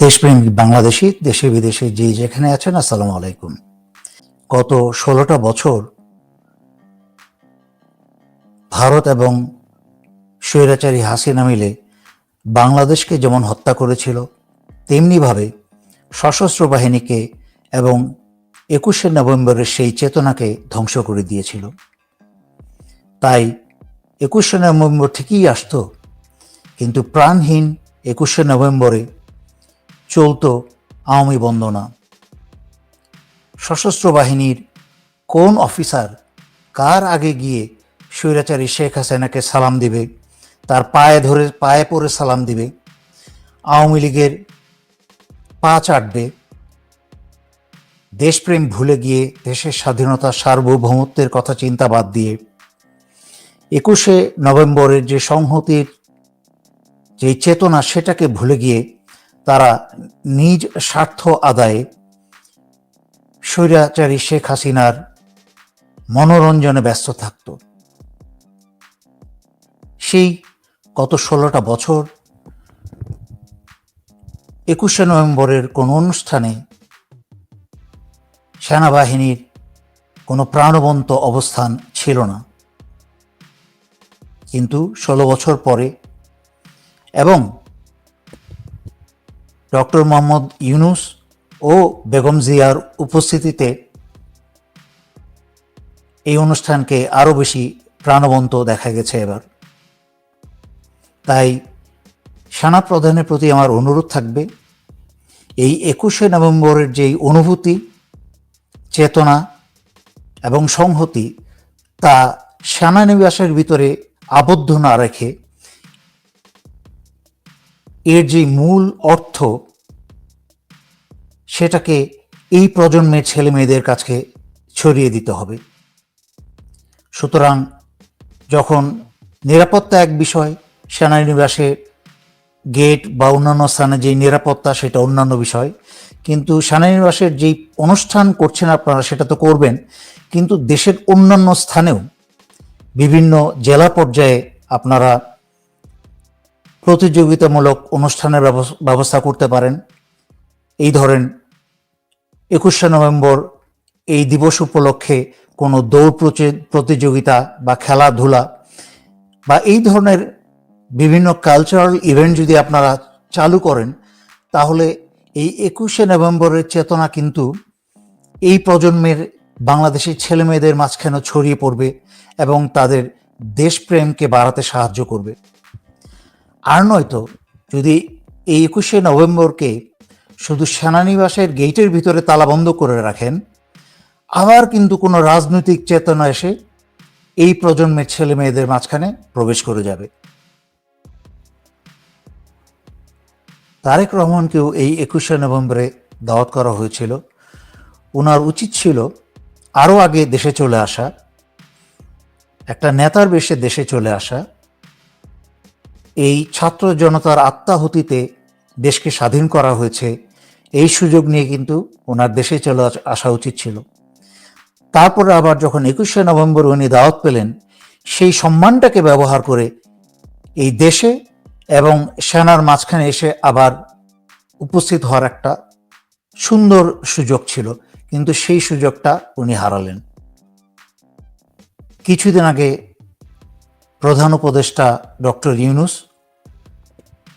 দেশপ্রেমিক বাংলাদেশি, দেশে বিদেশে যে যেখানে আছেন, আসসালামু আলাইকুম। গত ষোলোটা বছর ভারত এবং স্বৈরাচারী হাসিনা মিলে বাংলাদেশকে যেমন হত্যা করেছিল, তেমনিভাবে সশস্ত্র বাহিনীকে এবং একুশে নভেম্বরের সেই চেতনাকে ধ্বংস করে দিয়েছিল। তাই একুশে নভেম্বর ঠিকই আসতো, কিন্তু প্রাণহীন একুশে নভেম্বরে চলতো আওয়ামী বন্দনা। সশস্ত্র বাহিনীর কোন অফিসার কার আগে গিয়ে স্বৈরাচারী শেখ হাসিনাকে সালাম দিবে, তার পায়ে ধরে, পায়ে পরে সালাম দিবে, আওয়ামী লীগের পা চাটবে দেশপ্রেম ভুলে গিয়ে দেশের স্বাধীনতা সার্বভৌমত্বের কথা চিন্তা বাদ দিয়ে একুশে নভেম্বরের যে সংহতির যে চেতনা সেটাকে ভুলে গিয়ে তারা নিজ স্বার্থ আদায়ে স্বৈরাচারী শেখ হাসিনার মনোরঞ্জনে ব্যস্ত থাকত। সেই গত ষোলোটা বছর একুশে নভেম্বরের কোনো অনুষ্ঠানে সেনাবাহিনীর কোনো প্রাণবন্ত অবস্থান ছিল না। কিন্তু ষোলো বছর পরে এবং ডক্টর মোহাম্মদ ইউনুস ও বেগম জিয়ার উপস্থিতিতে এই অনুষ্ঠানকে আরও বেশি প্রাণবন্ত দেখা গেছে এবার। তাই সেনা প্রধানের প্রতি আমার অনুরোধ থাকবে, এই একুশে নভেম্বরের যেই অনুভূতি, চেতনা এবং সংহতি, তা সেনানিবাসের ভিতরে আবদ্ধ না রেখে এর যে মূল অর্থ, সেটাকে এই প্রজন্মের ছেলে মেয়েদের কাছে ছড়িয়ে দিতে হবে। সুতরাং যখন নিরাপত্তা এক বিষয় সেনানিবাসে গেট বা অন্যান্য স্থানে যে নিরাপত্তা, সেটা অন্যান্য বিষয়। কিন্তু সেনানিবাসের যেই অনুষ্ঠান করছেন আপনারা, সেটা তো করবেন। কিন্তু দেশের অন্যান্য স্থানেও বিভিন্ন জেলা পর্যায়ে আপনারা প্রতিযোগিতামূলক অনুষ্ঠানের ব্যবস- ব্যবস্থা করতে পারেন। এই ধরেন, একুশে নভেম্বর এই দিবস উপলক্ষে কোনো দৌড় প্রতিযোগিতা বা খেলাধুলা বা এই ধরনের বিভিন্ন কালচারাল ইভেন্ট যদি আপনারা চালু করেন, তাহলে এই একুশে নভেম্বরের চেতনা কিন্তু এই প্রজন্মের বাংলাদেশের ছেলে মেয়েদের মাঝখানে ছড়িয়ে পড়বে এবং তাদের দেশপ্রেমকে বাড়াতে সাহায্য করবে। আর নয়তো যদি এই একুশে নভেম্বরকে শুধু সেনানিবাসের গেটের ভিতরে তালাবন্ধ করে রাখেন, আবার কিন্তু কোনো রাজনৈতিক চেতনা এসে এই প্রজন্মের ছেলে মেয়েদের মাঝখানে প্রবেশ করে যাবে। তারেক রহমানকেও এই একুশে নভেম্বরে দাওয়াত করা হয়েছিল। ওনার উচিত ছিল আরও আগে দেশে চলে আসা, একটা নেতার বেশে দেশে চলে আসা এই ছাত্র জনতার আত্মাহুতিতে দেশকে স্বাধীন করা হয়েছে, এই সুযোগ নিয়ে কিন্তু ওনার দেশে চলে আস- উচিত ছিল। তারপরে আবার যখন একুশে নভেম্বর উনি দাওয়াত পেলেন, সেই সম্মানটাকে ব্যবহার করে এই দেশে এবং সেনার মাঝখানে এসে আবার উপস্থিত হওয়ার একটা সুন্দর সুযোগ ছিল, কিন্তু সেই সুযোগটা উনি হারালেন। কিছুদিন আগে প্রধান উপদেষ্টা ডক্টর ইউনুস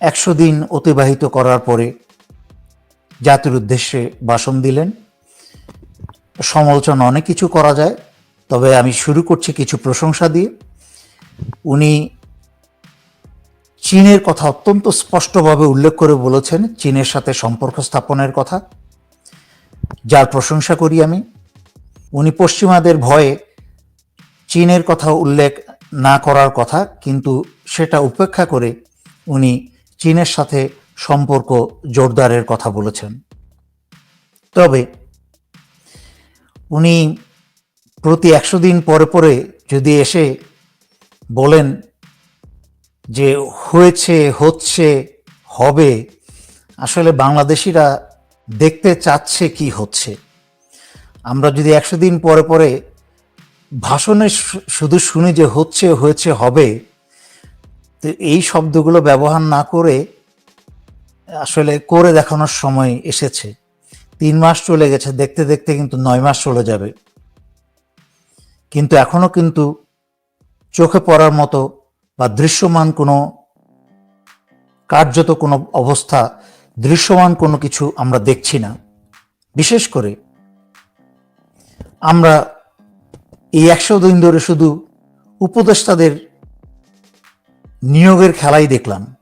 একশো দিন অতিবাহিত করার পরে জাতির উদ্দেশ্যে ভাষণ দিলেন। সমালোচনা অনেক কিছু করা যায়, তবে আমি শুরু করছি কিছু প্রশংসা দিয়ে। উনি চীনের কথা অত্যন্ত স্পষ্টভাবে উল্লেখ করে বলেছেন, চীনের সাথে সম্পর্ক স্থাপনের কথা। যার প্রশংসা করি আমি, উনি পশ্চিমাদের ভয়ে চীনের কথা উল্লেখ না করার কথা, কিন্তু সেটা উপেক্ষা করে উনি চীনের সাথে সম্পর্ক জোরদারের কথা বলেছেন। তবে উনি প্রতি একশো দিন পরে পরে যদি এসে বলেন যে হয়েছে, হচ্ছে, হবে, আসলে বাংলাদেশিরা দেখতে চাচ্ছে কি হচ্ছে। আমরা যদি একশো দিন পরে পরে ভাষণে শুধু শুনি যে হচ্ছে, হয়েছে, হবে তো এই শব্দগুলো ব্যবহার না করে আসলে করে দেখানোর সময় এসেছে। তিন মাস চলে গেছে, দেখতে দেখতে কিন্তু নয় মাস চলে যাবে। কিন্তু এখনও কিন্তু চোখে পড়ার মতো বা দৃশ্যমান কোনো কার্যত কোনো অবস্থা, দৃশ্যমান কোনো কিছু আমরা দেখছি না। বিশেষ করে আমরা এই একশো দিন ধরে শুধু উপদেষ্টাদের নিয়োগের খেলাই দেখলাম।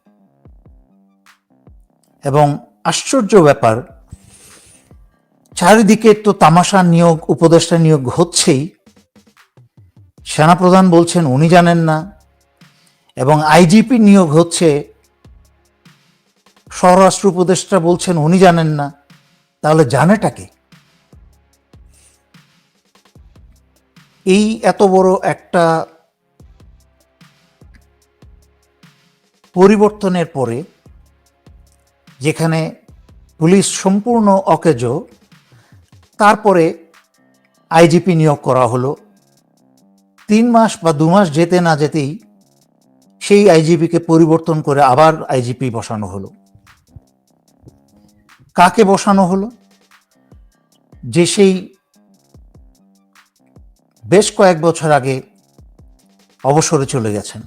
এবং আশ্চর্য ব্যাপার, চারিদিকে তো তামাশা নিয়োগ, উপদেষ্টা নিয়োগ হচ্ছেই। সেনাপ্রধান বলছেন, উনি জানেন না। এবং আইজিপি নিয়োগ হচ্ছে। স্বরাষ্ট্র উপদেষ্টা বলছেন, উনি জানেন না। তাহলে জানেটাকে এই এত বড় একটা পরিবর্তনের পরে যেখানে পুলিশ সম্পূর্ণ অকেজ, তারপরে আইজিপি নিয়োগ করা হলো। তিন মাস বা দু মাস যেতে না যেতেই সেই আইজিপিকে পরিবর্তন করে আবার আইজিপি বসানো হলো। কাকে বসানো হলো? যে সেই বেশ কয়েক বছর আগে অবসরে চলে গেছেন।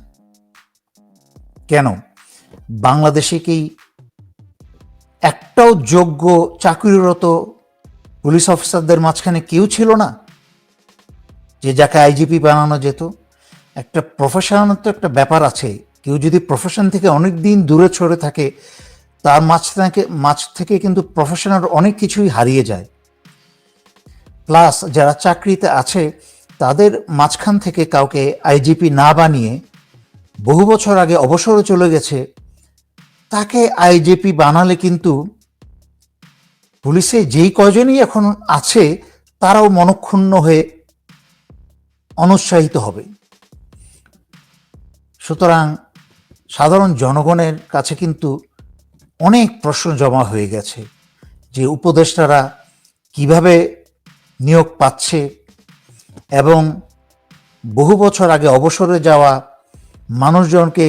কেন? বাংলাদেশে কি একটাও যোগ্য চাকরিরত পুলিশ অফিসারদের মাঝখানে কেউ ছিল না? যে যাকে আইজিপি বানানো যেত? একটা প্রফেশনাল তো একটা ব্যাপার আছে। কেউ যদি প্রফেশন থেকে অনেক দিন দূরে ছড়ে থাকে, তার মাঝ থেকে মাঝ থেকে কিন্তু প্রফেশনাল অনেক কিছুই হারিয়ে যায়। প্লাস যারা চাকরিতে আছে, তাদের মাঝখান থেকে কাউকে আইজিপি না বানিয়ে বহু বছর আগে অবসরে চলে গেছে। তাকে আইজেপি বানালে কিন্তু পুলিশে যেই কয়জনই এখন আছে, তারাও মনক্ষুণ্ণ হয়ে অনুৎসাহিত হবে। সুতরাং সাধারণ জনগণের কাছে কিন্তু অনেক প্রশ্ন জমা হয়ে গেছে যে উপদেষ্টারা কীভাবে নিয়োগ পাচ্ছে এবং বহু বছর আগে অবসরে যাওয়া মানুষজনকে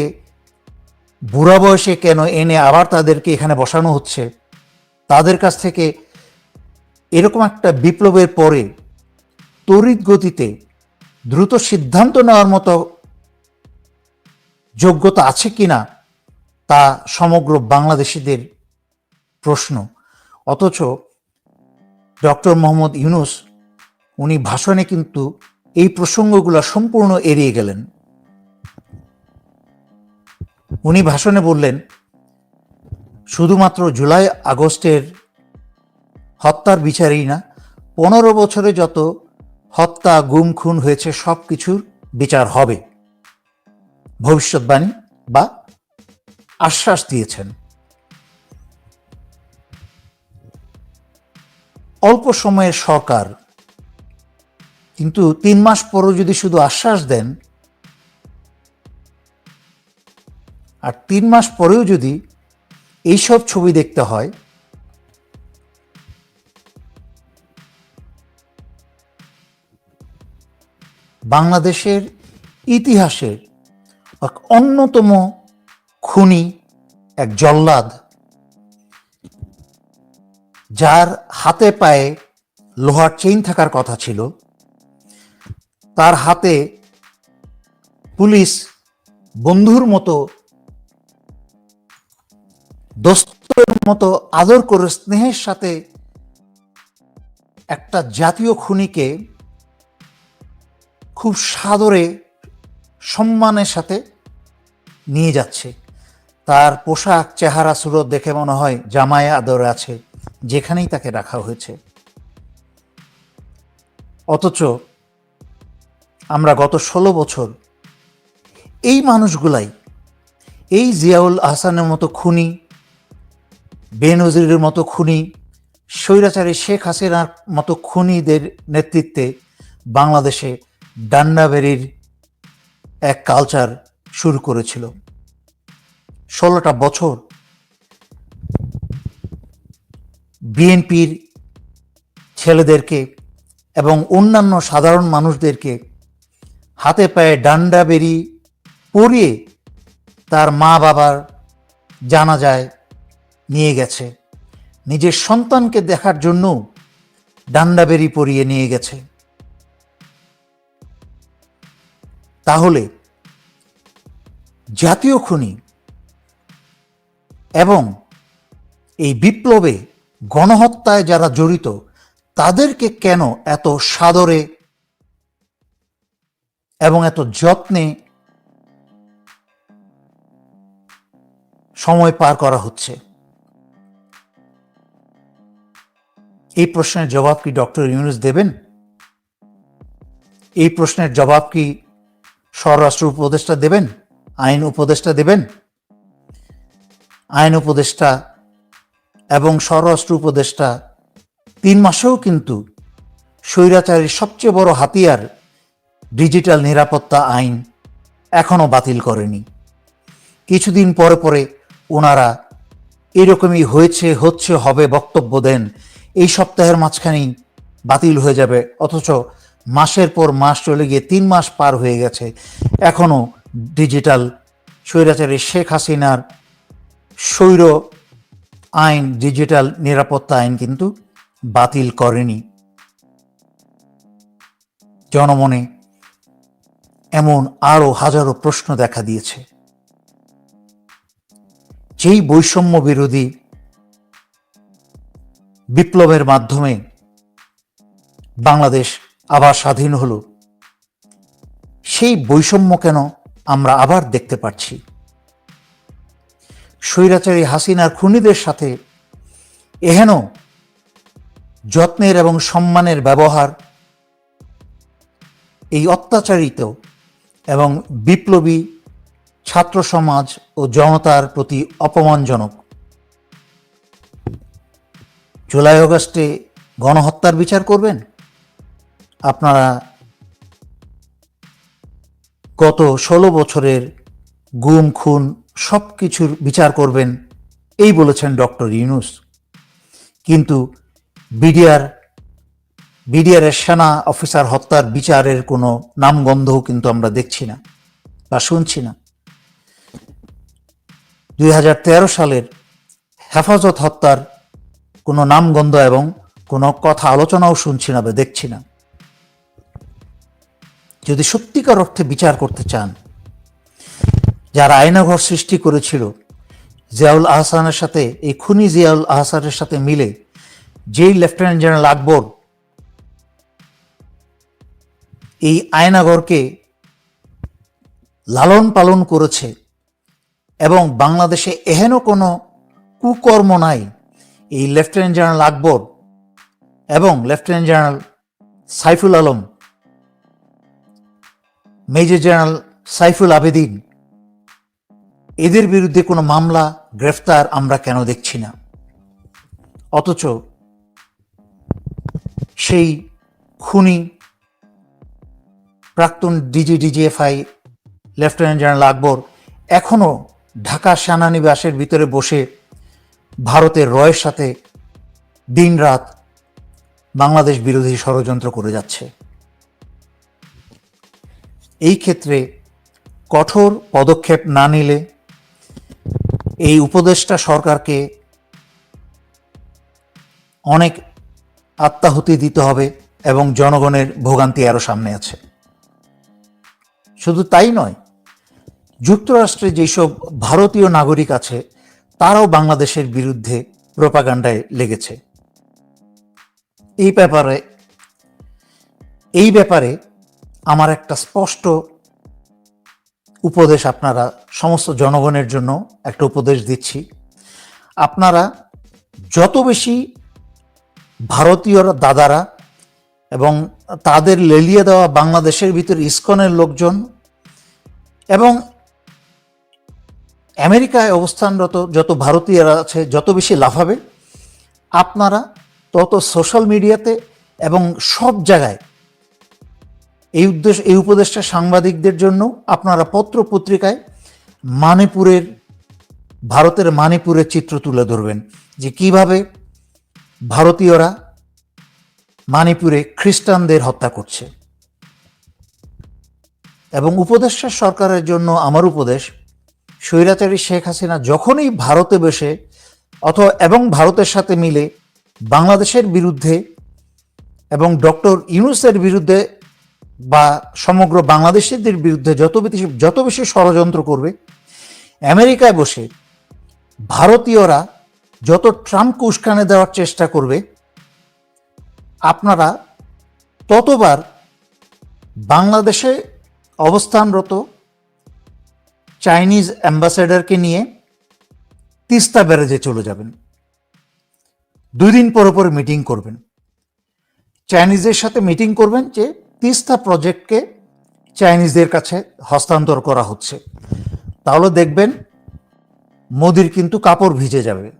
বুড়া বয়সে কেন এনে আবার তাদেরকে এখানে বসানো হচ্ছে? তাদের কাছ থেকে এরকম একটা বিপ্লবের পরে তড়িৎ গতিতে দ্রুত সিদ্ধান্ত নেওয়ার মতো যোগ্যতা আছে কিনা তা সমগ্র বাংলাদেশিদের প্রশ্ন। অথচ ডক্টর মোহাম্মদ ইউনুস, উনি ভাষণে কিন্তু এই প্রসঙ্গগুলো সম্পূর্ণ এড়িয়ে গেলেন। উনি ভাষণে বললেন, শুধুমাত্র জুলাই আগস্টের হত্যার বিচারই না, পনেরো বছরে যত হত্যা, গুম, খুন হয়েছে, সব কিছুর বিচার হবে। ভবিষ্যৎবাণী বা আশ্বাস দিয়েছেন। অল্প সময়ের সরকার, কিন্তু তিন মাস পরও যদি শুধু আশ্বাস দেন আর তিন মাস পরেও যদি এইসব ছবি দেখতে হয়, বাংলাদেশের ইতিহাসের অন্যতম খুনি, এক জল্লাদ, যার হাতে পায়ে লোহার চেইন থাকার কথা ছিল, তার হাতে পুলিশ বন্ধুর মতো দোস্তের মতো আদর করে স্নেহের সাথে একটা জাতীয় খুনিকে খুব সাদরে সম্মানের সাথে নিয়ে যাচ্ছে। তার পোশাক, চেহারা, সুরত দেখে মনে হয় জামায় আদরে আছে, যেখানেই তাকে রাখা হয়েছে। অথচ আমরা গত ষোলো বছর এই মানুষগুলাই, এই জিয়াউল আহসানের মতো খুনি বেনজিরের মতো খুনি, স্বৈরাচারী শেখ হাসিনার মতো খুনিদের নেতৃত্বে বাংলাদেশে ডান্ডাবেরির এক কালচার শুরু করেছিল। ষোলোটা বছর বিএনপির ছেলেদেরকে এবং অন্যান্য সাধারণ মানুষদেরকে হাতে পায়ে ডান্ডা বেরি পরিয়ে তার মা বাবার জানা যায় নিয়ে গেছে। নিজের সন্তানকে দেখার জন্য ডান্ডাবেরি পরিয়ে নিয়ে গেছে। তাহলে জাতীয় খুনি এবং এই বিপ্লবে গণহত্যায় যারা জড়িত, তাদেরকে কেন এত সাদরে এবং এত যত্নে সময় পার করা হচ্ছে? এই প্রশ্নের জবাব কি ডক্টর ইউনুস দেবেন? এই প্রশ্নের জবাব কি স্বরাষ্ট্র উপদেষ্টা দেবেন? আইন উপদেষ্টা দেবেন? আইন উপদেষ্টা এবং স্বরাষ্ট্র উপদেষ্টা তিন মাসেও কিন্তু স্বৈরাচারীর সবচেয়ে বড় হাতিয়ার ডিজিটাল নিরাপত্তা আইন এখনও বাতিল করেনি। কিছুদিন পরে পরে ওনারা এরকমই হয়েছে, হচ্ছে, হবে বক্তব্য দেন এই সপ্তাহের মাঝখানেই বাতিল হয়ে যাবে। অথচ মাসের পর মাস চলে গিয়ে তিন মাস পার হয়ে গেছে। এখনও ডিজিটাল স্বৈরাচারী শেখ হাসিনার স্বৈর আইন, ডিজিটাল নিরাপত্তা আইন কিন্তু বাতিল করেনি। জনমনে এমন আরও হাজারো প্রশ্ন দেখা দিয়েছে। যেই বৈষম্য বিরোধী বিপ্লবের মাধ্যমে বাংলাদেশ আবার স্বাধীন হলো। সেই বৈষম্য কেন আমরা আবার দেখতে পাচ্ছি? স্বৈরাচারী হাসিনার খুনিদের সাথে এহেন যত্নের এবং সম্মানের ব্যবহার, এই অত্যাচারিত এবং বিপ্লবী ছাত্র সমাজ ও জনতার প্রতি অপমানজনক জুলাই অগস্টে গণহত্যার বিচার করবেন? আপনারা গত ষোলো বছরের গুম, খুন সব কিছুর বিচার করবেন, এই বলেছেন ডক্টর ইউনুস। কিন্তু বিডিআর বিডিআরের সেনা অফিসার হত্যার বিচারের কোনো নামগন্ধও কিন্তু আমরা দেখছি না বা শুনছি না। দু হাজার তেরো সালের হেফাজত হত্যার কোনো নামগন্ধ এবং কোনো কথা আলোচনাও শুনছি না বা দেখছি না। যদি সত্যিকার অর্থে বিচার করতে চান, যারা আয়নাঘর সৃষ্টি করেছিল জিয়াউল আহসানের সাথে, এই খুনি জিয়াউল আহসানের সাথে মিলে যেই লেফটেন্যান্ট জেনারেল আকবর এই আয়নাঘরকে লালন পালন করেছে এবং বাংলাদেশে এহেন কোনো কুকর্ম নাই এই লেফটেন্যান্ট জেনারেল আকবর এবং lieutenant general Saiful Alam major general Saiful Abedin, এদের বিরুদ্ধে কোনো মামলা, গ্রেফতার আমরা কেন দেখছি না? অথচ সেই খুনি প্রাক্তন DG DGFI lieutenant general Akbar এখনও ঢাকা সেনানিবাসের ভিতরে বসে ভারতের রয়ের সাথে দিনরাত বাংলাদেশ বিরোধী ষড়যন্ত্র করে যাচ্ছে। এই ক্ষেত্রে কঠোর পদক্ষেপ না নিলে এই উপদেষ্টা সরকারকে অনেক আত্মাহুতি দিতে হবে এবং জনগণের ভোগান্তি আরও সামনে আছে। শুধু তাই নয়, যুক্তরাষ্ট্রে যেসব ভারতীয় নাগরিক আছে তারাও বাংলাদেশের বিরুদ্ধে প্রোপাগান্ডায় লেগেছে। এই ব্যাপারে এই ব্যাপারে আমার একটা স্পষ্ট উপদেশ আপনারা, সমস্ত জনগণের জন্য একটা উপদেশ দিচ্ছি। আপনারা যত বেশি ভারতীয় দাদারা এবং তাদের লেলিয়ে দেওয়া বাংলাদেশের ভিতরে ইস্কনের লোকজন এবং আমেরিকায় অবস্থানরত যত ভারতীয়রা আছে, যত বেশি লাফাবে, আপনারা তত সোশ্যাল মিডিয়াতে এবং সব জায়গায় এই উদ্দেশ্য এই উপদেশটা সাংবাদিকদের জন্য আপনারা পত্র পত্রিকায় মানিপুরের, ভারতের মানিপুরের চিত্র তুলে ধরবেন যে কীভাবে ভারতীয়রা মানিপুরে খ্রিস্টানদের হত্যা করছে। এবং উপদেষ্টা সরকারের জন্য আমার উপদেশ স্বৈরাচারী শেখ হাসিনা যখনই ভারতে বসে অথবা এবং ভারতের সাথে মিলে বাংলাদেশের বিরুদ্ধে এবং ডক্টর ইউনুসের বিরুদ্ধে বা সমগ্র বাংলাদেশিদের বিরুদ্ধে যত বেশি যত বেশি ষড়যন্ত্র করবে, আমেরিকায় বসে ভারতীয়রা যত ট্রাম্পকে উস্কানে দেওয়ার চেষ্টা করবে, আপনারা ততবার বাংলাদেশে অবস্থানরত চাইনিজ অ্যাম্বাসেডারকে নিয়ে তিস্তা ব্যারেজে চলে যাবেন। দুই দিন পর পর মিটিং করবেন। চাইনিজদের সাথে মিটিং করবেন যে তিস্তা প্রজেক্টকে চাইনিজদের কাছে হস্তান্তর করা হচ্ছে। তাহলে দেখবেন মোদির কিন্তু কাপড় ভিজে যাবে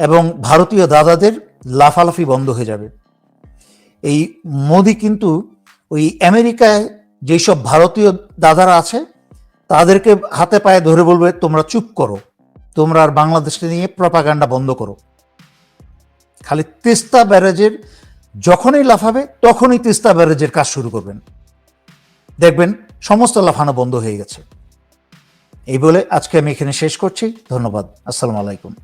এবং ভারতীয় দাদাদের লাফালাফি বন্ধ হয়ে যাবে। এই মোদি কিন্তু ওই আমেরিকায় যেসব ভারতীয় দাদারা আছে তাদেরকে হাতে পায়ে ধরে বলবে, তোমরা চুপ করো। তোমরা আর বাংলাদেশকে নিয়ে প্রপাগান্ডা বন্ধ করো। খালি তিস্তা ব্যারেজের যখনই লাফাবে, তখনই তিস্তা ব্যারেজের কাজ শুরু করবেন। দেখবেন সমস্ত লাফানো বন্ধ হয়ে গেছে। এই বলে আজকে আমি এখানে শেষ করছি। ধন্যবাদ। আসসালামু আলাইকুম।